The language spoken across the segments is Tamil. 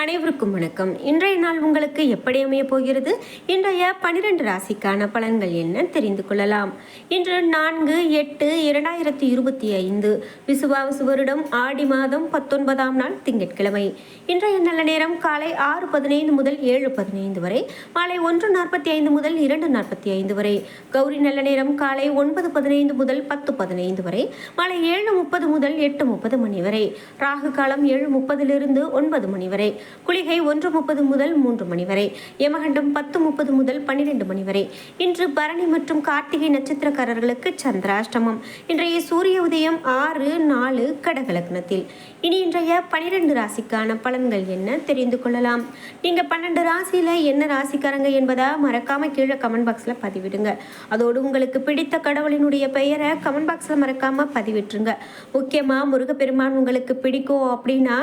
அனைவருக்கும் வணக்கம். இன்றைய நாள் உங்களுக்கு எப்படி அமைய போகிறது? இன்றைய பனிரெண்டு ராசிக்கான பலன்கள் என்ன தெரிந்து கொள்ளலாம். இன்று நான்கு எட்டு இரண்டாயிரத்தி இருபத்தி ஐந்து. விசுவாவசு வருடம் ஆடி மாதம் பத்தொன்பதாம் நாள் திங்கட்கிழமை. இன்றைய நல்ல நேரம் காலை ஆறு பதினைந்து முதல் ஏழு பதினைந்து வரை மாலை ஒன்று நாற்பத்தி ஐந்து முதல் இரண்டு நாற்பத்தி ஐந்து வரை. கௌரி நல்ல நேரம் காலை ஒன்பது பதினைந்து முதல் பத்து பதினைந்து வரை மாலை ஏழு முப்பது முதல் எட்டு முப்பது மணி வரை. ராகு காலம் ஏழு முப்பதிலிருந்து ஒன்பது மணி வரை. குளிகை ஒன்று முப்பது முதல் மூன்று மணி வரை யமகண்டம் பத்து முப்பது முதல் பன்னிரெண்டு மணி வரை. இன்று பரணி மற்றும் கார்த்திகை நட்சத்திரக்காரர்களுக்கு சந்திராஷ்டமம். இன்றைய சூரிய உதயம் ஆறு நாலு கடகலக்னத்தில். இனி இன்றைய பனிரெண்டு ராசிக்கான பலன்கள் என்ன தெரிந்து கொள்ளலாம். நீங்க பன்னெண்டு ராசியில என்ன ராசிக்காரங்க என்பதை மறக்காம கீழே கமெண்ட் பாக்ஸ்ல பதிவிடுங்க. அதோடு உங்களுக்கு பிடித்த கடவுளினுடைய பெயரை கமெண்ட் பாக்ஸ்ல மறக்காம பதிவிட்டுருங்க. முக்கியமா முருகப்பெருமான் உங்களுக்கு பிடிக்கும் அப்படின்னா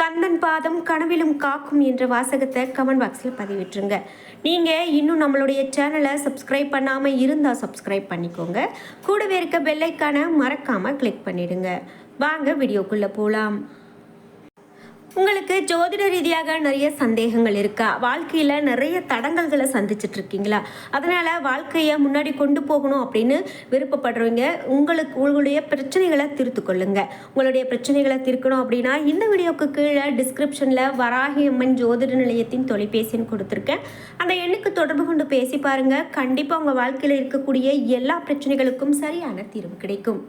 கந்தன் பாதம் கனவிலும் காக்கும் என்ற வாசகத்தை கமெண்ட் பாக்ஸில் பதிவிட்டுருங்க. நீங்கள் இன்னும் நம்மளுடைய சேனலை சப்ஸ்கிரைப் பண்ணாமல் இருந்தால் சப்ஸ்கிரைப் பண்ணிக்கோங்க. கூடவே இருக்க பெல்லைக்கான மறக்காமல் கிளிக் பண்ணிடுங்க. வாங்க வீடியோக்குள்ளே போகலாம் உங்களுக்கு ஜோதிட ரீதியாக நிறைய சந்தேகங்கள் இருக்கா? வாழ்க்கையில் நிறைய தடங்கல்களை சந்திச்சுட்டு இருக்கீங்களா அதனால் வாழ்க்கையை முன்னாடி கொண்டு போகணும் அப்படின்னு விருப்பப்படுறவங்க உங்களுக்கு உங்களுடைய பிரச்சனைகளை தீர்த்து கொள்ளுங்க. உங்களுடைய பிரச்சனைகளை தீர்க்கணும் அப்படின்னா இந்த வீடியோக்கு கீழே டிஸ்கிரிப்ஷனில் வராகி அம்மன் ஜோதிட நிலையத்தின் தொலைபேசின்னு கொடுத்துருக்கேன். அந்த எண்ணுக்கு தொடர்பு கொண்டு பேசி பாருங்கள் கண்டிப்பாக உங்கள் வாழ்க்கையில் இருக்கக்கூடிய எல்லா பிரச்சனைகளுக்கும் சரியான தீர்வு கிடைக்கும்.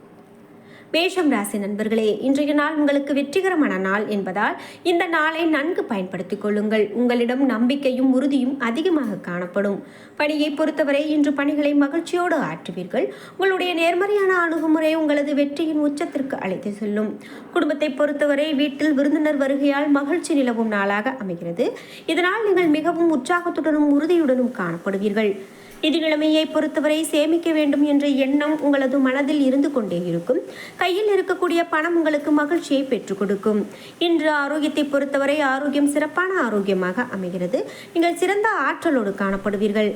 மேஷம் ராசி நண்பர்களே இன்றைய நாள் உங்களுக்கு வெற்றிகரமான நாள் என்பதால் இந்த நாளை நன்கு பயன்படுத்திக் கொள்ளுங்கள். உங்களிடம் நம்பிக்கையும் உறுதியும் அதிகமாக காணப்படும். பணியை பொறுத்தவரை இன்று பணிகளை மகிழ்ச்சியோடு ஆற்றுவீர்கள். உங்களுடைய நேர்மறையான அணுகுமுறை உங்களது வெற்றியின் உச்சத்திற்கு அழைத்து செல்லும். குடும்பத்தை பொறுத்தவரை வீட்டில் விருந்தினர் வருகையால் மகிழ்ச்சி நிலவும் நாளாக அமைகிறது. இதனால் நீங்கள் மிகவும் உற்சாகத்துடனும் உறுதியுடனும் காணப்படுவீர்கள். நிதி பொறுத்தவரை சேமிக்க வேண்டும் என்ற எண்ணம் உங்களது மனதில் இருந்து கொண்டே இருக்கும். கையில் இருக்கக்கூடிய பணம் உங்களுக்கு மகிழ்ச்சியை பெற்றுக் கொடுக்கும். இன்று ஆரோக்கியத்தை பொறுத்தவரை ஆரோக்கியம் சிறப்பான ஆரோக்கியமாக அமைகிறது. நீங்கள் சிறந்த ஆற்றலோடு காணப்படுவீர்கள்.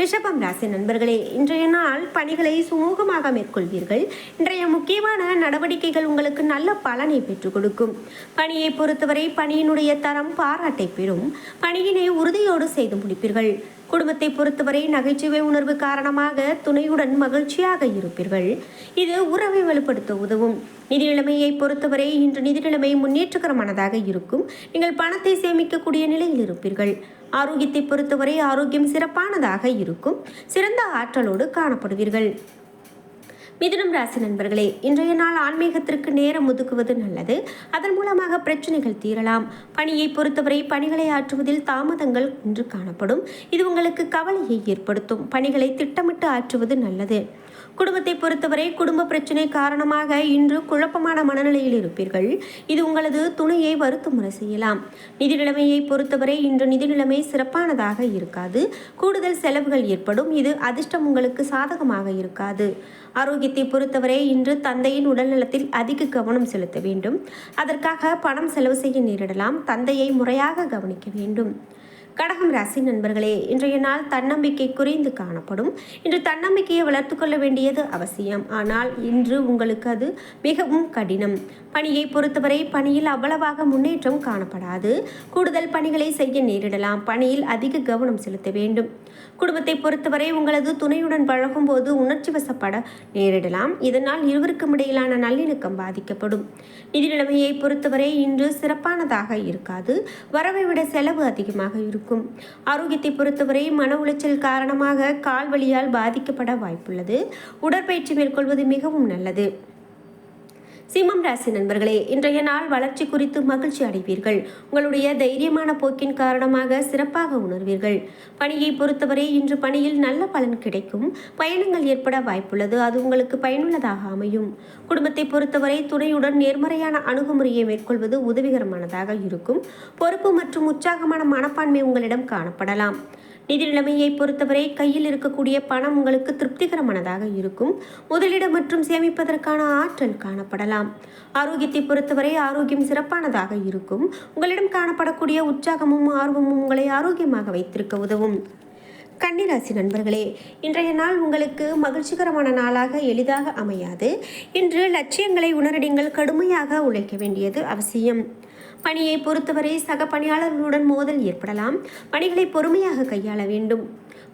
ரிஷபம் ராசி நண்பர்களே இன்றைய நாள் பணிகளை சுமூகமாக மேற்கொள்வீர்கள். இன்றைய முக்கியமான நடவடிக்கைகள் உங்களுக்கு நல்ல பலனை பெற்றுக் கொடுக்கும். பணியை பொறுத்தவரை பணியினுடைய தரம் பாராட்டை பெறும். பணியினை உறுதியோடு செய்து முடிப்பீர்கள். குடும்பத்தை பொறுத்தவரை நகைச்சுவை உணர்வு காரணமாக துணையுடன் மகிழ்ச்சியாக இருப்பீர்கள். இது உறவை வலுப்படுத்த உதவும். நிதி நிலைமையை பொறுத்தவரை இன்று நிதி நிலைமை முன்னேற்றகரமானதாக இருக்கும். நீங்கள் பணத்தை சேமிக்கக்கூடிய நிலையில் இருப்பீர்கள். ஆரோக்கியத்தை பொறுத்தவரை ஆரோக்கியம் சிறப்பானதாக இருக்கும். சிறந்த ஆற்றலோடு காணப்படுவீர்கள். மிதுனம் ராசி நண்பர்களே இன்றைய நாள் ஆன்மீகத்திற்கு நேரம் ஒதுக்குவது நல்லது. அதன் மூலமாக பிரச்சனைகள் தீரலாம். பணியை பொறுத்தவரை பணிகளை ஆற்றுவதில் தாமதங்கள் இன்று காணப்படும். இது உங்களுக்கு கவலையை ஏற்படுத்தும். பணிகளை திட்டமிட்டு ஆற்றுவது நல்லது. குடும்பத்தை பொறுத்தவரை குடும்ப பிரச்சனை காரணமாக இன்று குழப்பமான மனநிலையில் இருப்பீர்கள். இது உங்களது துணையை வருத்தமுறை செய்யலாம். நிதி நிலைமையை பொறுத்தவரை இன்று நிதி நிலைமை சிறப்பானதாக இருக்காது. கூடுதல் செலவுகள் ஏற்படும். இது அதிர்ஷ்டம் உங்களுக்கு சாதகமாக இருக்காது. ஆரோக்கியத்தை பொறுத்தவரை இன்று தந்தையின் உடல்நலத்தில் அதிக கவனம் செலுத்த வேண்டும். அதற்காக பணம் செலவு செய்ய நேரிடலாம். தந்தையை முறையாக கவனிக்க வேண்டும். கடகம் ராசி நண்பர்களே இன்றைய நாள் தன்னம்பிக்கை குறைந்து காணப்படும். இன்று தன்னம்பிக்கையை வளர்த்து கொள்ள வேண்டியது அவசியம். ஆனால் இன்று உங்களுக்கு அது மிகவும் கடினம். பணியை பொறுத்தவரை பணியில் அவ்வளவாக முன்னேற்றம் காணப்படாது. கூடுதல் பணிகளை செய்ய நேரிடலாம். பணியில் அதிக கவனம் செலுத்த வேண்டும். குடும்பத்தை பொறுத்தவரை உங்களது துணையுடன் பழகும்போது உணர்ச்சி வசப்பட நேரிடலாம். இதனால் இருவருக்கும் இடையிலான நல்லிணக்கம் பாதிக்கப்படும். நிதி நிலைமையை பொறுத்தவரை இன்று சிறப்பானதாக இருக்காது. வரவை விட செலவு அதிகமாக இருக்கும். ஆரோக்கியத்தை பொறுத்தவரை மன உளைச்சல் காரணமாக கால் வலியால் பாதிக்கப்பட வாய்ப்புள்ளது. உடற்பயிற்சி மேற்கொள்வது மிகவும் நல்லது. சிம்மம் ராசி நண்பர்களே இன்றைய நாள் வளர்ச்சி குறித்து மகிழ்ச்சி அடைவீர்கள். உங்களுடைய தைரியமான போக்கின் காரணமாக சிறப்பாக உணர்வீர்கள். பணியை பொறுத்தவரை இன்று பணியில் நல்ல பலன் கிடைக்கும். பயணங்கள் ஏற்பட வாய்ப்புள்ளது. அது உங்களுக்கு பயனுள்ளதாக அமையும். குடும்பத்தை பொறுத்தவரை துணையுடன் நேர்மறையான அணுகுமுறையை மேற்கொள்வது உதவிகரமானதாக இருக்கும். பொறுப்பு மற்றும் உற்சாகமான மனப்பான்மை உங்களிடம் காணப்படலாம். நிதி நிலைமையை பொறுத்தவரை கையில் இருக்கக்கூடிய பணம் உங்களுக்கு திருப்திகரமானதாக இருக்கும். முதலீடு மற்றும் சேமிப்பதற்கான ஆற்றல் காணப்படலாம். ஆரோக்கியத்தை பொறுத்தவரை ஆரோக்கியம் சிறப்பானதாக இருக்கும். உங்களிடம் காணப்படக்கூடிய உற்சாகமும் ஆர்வமும் உங்களை ஆரோக்கியமாக வைத்திருக்க உதவும். கன்னிராசி நண்பர்களே இன்றைய நாள் உங்களுக்கு மகிழ்ச்சிகரமான நாளாக எளிதாக அமையாது. இன்று லட்சியங்களை உணரடிங்கள் கடுமையாக உழைக்க வேண்டியது அவசியம். பணியை பொறுத்தவரை சக பணியாளர்களுடன் மோதல் ஏற்படலாம். பணிகளை பொறுமையாக கையாள வேண்டும்.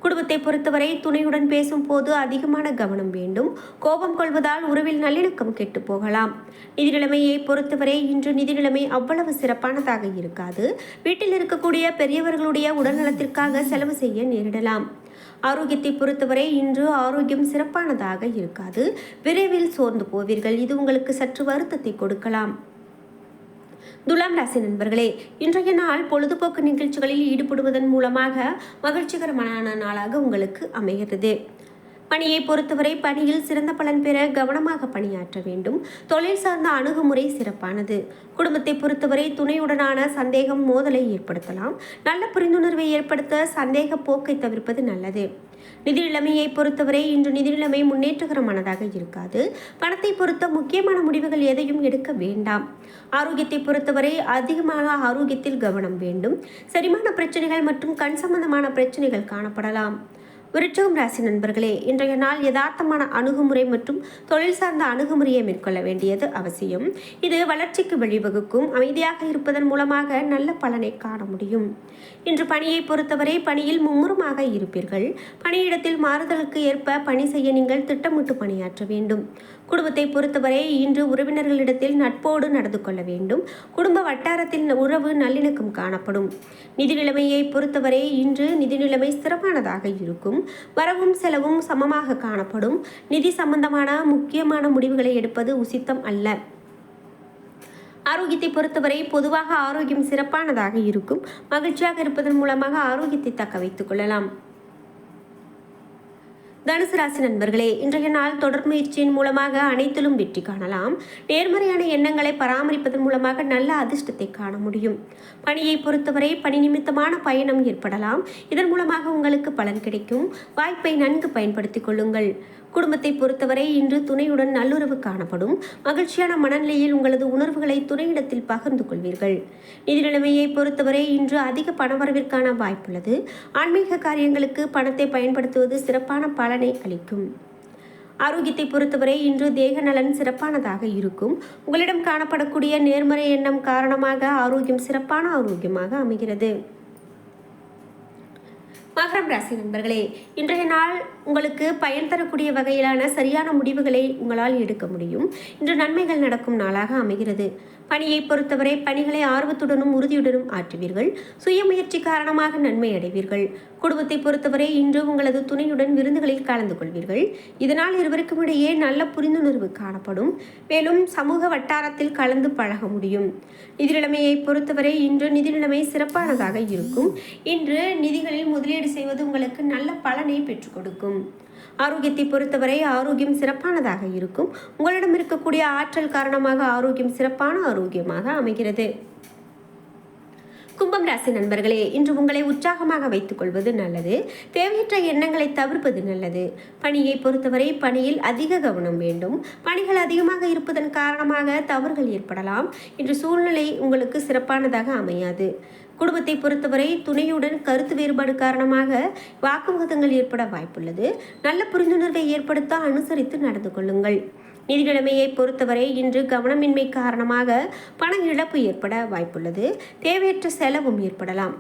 குடும்பத்தை பொறுத்தவரை துணையுடன் பேசும் போது அதிகமான கவனம் வேண்டும். கோபம் கொள்வதால் உறவில் நல்லிணக்கம் கெட்டு போகலாம். நிதி நிலைமையை பொறுத்தவரை இன்று நிதி நிலைமை அவ்வளவு சிறப்பானதாக இருக்காது. வீட்டில் இருக்கக்கூடிய பெரியவர்களுடைய உடல்நலத்திற்காக செலவு செய்ய நேரிடலாம். ஆரோக்கியத்தை பொறுத்தவரை இன்று ஆரோக்கியம் சிறப்பானதாக இருக்காது. விரைவில் சோர்ந்து போவீர்கள். இது உங்களுக்கு சற்று வருத்தத்தை கொடுக்கலாம். துலாம் ராசி நண்பர்களே இன்றைய நாள் பொழுதுபோக்கு நிகழ்ச்சிகளில் ஈடுபடுவதன் மூலமாக மகிழ்ச்சிகரமான நாளாக உங்களுக்கு அமைகிறது. பணியை பொறுத்தவரை பணியில் சிறந்த பலன் பெற கவனமாக பணியாற்ற வேண்டும். தொழில் சார்ந்த அணுகுமுறை சிறப்பானது. குடும்பத்தை பொறுத்தவரை துணையுடனான சந்தேகம் மோதலை ஏற்படுத்தலாம். நல்ல புரிந்துணர்வை ஏற்படுத்த சந்தேக போக்கை தவிர்ப்பது நல்லது. நிதி நிலைமையை பொறுத்தவரை இன்று நிதி நிலைமை முன்னேற்றகரமானதாக இருக்காது. பணத்தை பொறுத்த முக்கியமான முடிவுகள் எதையும் எடுக்க வேண்டாம். ஆரோக்கியத்தை பொறுத்தவரை அதிகமாக ஆரோக்கியத்தில் கவனம் வேண்டும். செரிமான பிரச்சனைகள் மற்றும் கண் சம்பந்தமான பிரச்சனைகள் காணப்படலாம். விருச்சகம் ராசி நண்பர்களே இன்றைய நாள் யதார்த்தமான அணுகுமுறை மற்றும் தொழில் சார்ந்த அணுகுமுறையை மேற்கொள்ள வேண்டியது அவசியம். இது வளர்ச்சிக்கு வழிவகுக்கும். அமைதியாக இருப்பதன் மூலமாக நல்ல பலனை காண முடியும். இன்று பணியை பொறுத்தவரை பணியில் மும்முரமாக இருப்பீர்கள். பணியிடத்தில் மாறுதலுக்கு ஏற்ப பணி செய்ய நீங்கள் திட்டமிட்டு பணியாற்ற வேண்டும். குடும்பத்தை பொறுத்தவரை இன்று உறவினர்களிடத்தில் நட்போடு நடந்து கொள்ள வேண்டும். குடும்ப வட்டாரத்தில் உறவு நல்லிணக்கம் காணப்படும். நிதி நிலைமையை பொறுத்தவரை இன்று நிதி நிலைமை சிறப்பானதாக இருக்கும். வரவும் செலவும் சமமாக காணப்படும். நிதி சம்பந்தமான முக்கியமான முடிவுகளை எடுப்பது உசித்தம் அல்ல. ஆரோக்கியத்தை பொறுத்தவரை பொதுவாக ஆரோக்கியம் சிறப்பானதாக இருக்கும். மகிழ்ச்சியாக இருப்பதன் மூலமாக ஆரோக்கியத்தை தக்க வைத்துக் கொள்ளலாம். தனுசு ராசி நண்பர்களே இன்றைய நாள் தொடர் முயற்சியின் மூலமாக அனைத்திலும் வெற்றி காணலாம். நேர்மறையான எண்ணங்களை பராமரிப்பதன் மூலமாக நல்ல அதிர்ஷ்டத்தை காண முடியும். பணியை பொறுத்தவரை பணி நிமித்தமான பயணம் ஏற்படலாம். இதன் மூலமாக உங்களுக்கு பலன் கிடைக்கும். வாய்ப்பை நன்கு பயன்படுத்திக் கொள்ளுங்கள். குடும்பத்தை பொறுத்தவரை இன்று துணையுடன் நல்லுறவு காணப்படும். மகிழ்ச்சியான மனநிலையில் உங்களது உணர்வுகளை துணையிடத்தில் பகிர்ந்து கொள்வீர்கள். நிதி நிலைமையை பொறுத்தவரை இன்று அதிக பணவரவிற்கான வாய்ப்புள்ளது. ஆன்மீக காரியங்களுக்கு பணத்தை பயன்படுத்துவது சிறப்பான பலனை அளிக்கும். ஆரோக்கியத்தை பொறுத்தவரை இன்று தேக நலன் சிறப்பானதாக இருக்கும். உங்களிடம் காணப்படக்கூடிய நேர்மறை எண்ணம் காரணமாக ஆரோக்கியம் சிறப்பான ஆரோக்கியமாக அமைகிறது. மகரம் ராசி நண்பர்களே இன்றைய நாள் உங்களுக்கு பயன் தரக்கூடிய வகையிலான சரியான முடிவுகளை உங்களால் எடுக்க முடியும். இன்று நன்மைகள் நடக்கும் நாளாக அமைகிறது. பணியை பொறுத்தவரை பணிகளை ஆர்வத்துடனும் உறுதியுடனும் ஆற்றுவீர்கள். சுயமுயற்சி காரணமாக நன்மை அடைவீர்கள். குடும்பத்தை பொறுத்தவரை இன்று உங்களது துணையுடன் விருந்துகளில் கலந்து கொள்வீர்கள். இதனால் இருவருக்கும் இடையே நல்ல புரிந்துணர்வு காணப்படும். மேலும் சமூக வட்டாரத்தில் கலந்து பழக முடியும். நிதி நிலைமையை பொறுத்தவரை இன்று நிதி நிலைமை சிறப்பானதாக இருக்கும். இன்று நிதிகளில் முதலீடு செய்வது உங்களுக்கு நல்ல பலனை பெற்றுக் கொடுக்கும். ஆரோக்கியத்தை பொறுத்தவரை ஆரோக்கியம் சிறப்பானதாக இருக்கும். உங்களிடம் இருக்கக்கூடிய ஆற்றல் காரணமாக ஆரோக்கியம் சிறப்பான ஆரோக்கியமாக அமைகிறது. கும்பம் ராசி நண்பர்களே இன்று உங்களை உற்சாகமாக வைத்துக் கொள்வது நல்லது. தேவையற்ற எண்ணங்களை தவிர்ப்பது நல்லது. பணியை பொறுத்தவரை பணியில் அதிக கவனம் வேண்டும். பணிகள் அதிகமாக இருப்பதன் காரணமாக தவறுகள் ஏற்படலாம். இன்று சூழ்நிலை உங்களுக்கு சிறப்பானதாக அமையாது. குடும்பத்தை பொறுத்தவரை துணையுடன் கருத்து வேறுபாடு காரணமாக வாக்குவாதங்கள் ஏற்பட வாய்ப்புள்ளது. நல்ல புரிந்துணர்வை ஏற்படுத்த அனுசரித்து நடந்து கொள்ளுங்கள். நிதிநிலைமையை பொறுத்தவரை இன்று கவனமின்மை காரணமாக பண இழப்பு ஏற்பட வாய்ப்புள்ளது. தேவையற்ற செலவும் ஏற்படலாம்.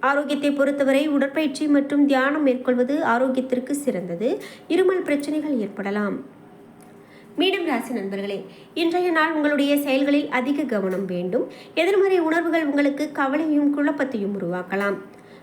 ஆரோக்கியத்தை பொறுத்தவரை உடற்பயிற்சி மற்றும் தியானம் மேற்கொள்வது ஆரோக்கியத்திற்கு சிறந்தது. இருமல் பிரச்சனைகள் ஏற்படலாம். மீண்டும் ராசி நண்பர்களே இன்றைய நாள் உங்களுடைய செயல்களில் அதிக கவனம் வேண்டும். எதிர்மறை உணர்வுகள் உங்களுக்கு கவலையும் குழப்பத்தையும் உருவாக்கலாம்.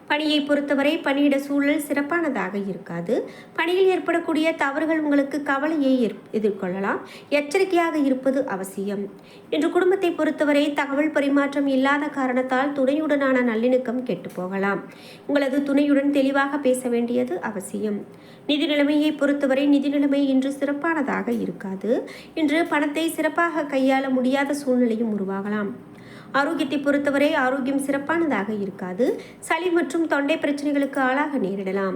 பணியை பொறுத்தவரை பணியிட சூழல் சிறப்பானதாக இருக்காது. பணியில் ஏற்படக்கூடிய தவறுகள் உங்களுக்கு கவலையை எதிர்கொள்ளலாம். எச்சரிக்கையாக இருப்பது அவசியம். இன்று குடும்பத்தை பொறுத்தவரை தகவல் பரிமாற்றம் இல்லாத காரணத்தால் துணையுடனான நல்லிணக்கம் கெட்டு போகலாம். உங்களது துணையுடன் தெளிவாக பேச வேண்டியது அவசியம். நிதி நிலைமையை பொறுத்தவரை நிதி நிலைமை இன்று சிறப்பானதாக இருக்காது. இன்று பணத்தை சிறப்பாக கையாள முடியாத சூழ்நிலையும் உருவாகலாம். ஆரோக்கியத்தை பொறுத்தவரை ஆரோக்கியம் சிறப்பானதாக இருக்காது. சளி மற்றும் தொண்டை பிரச்சனைகளுக்கு ஆளாக நேரிடலாம்.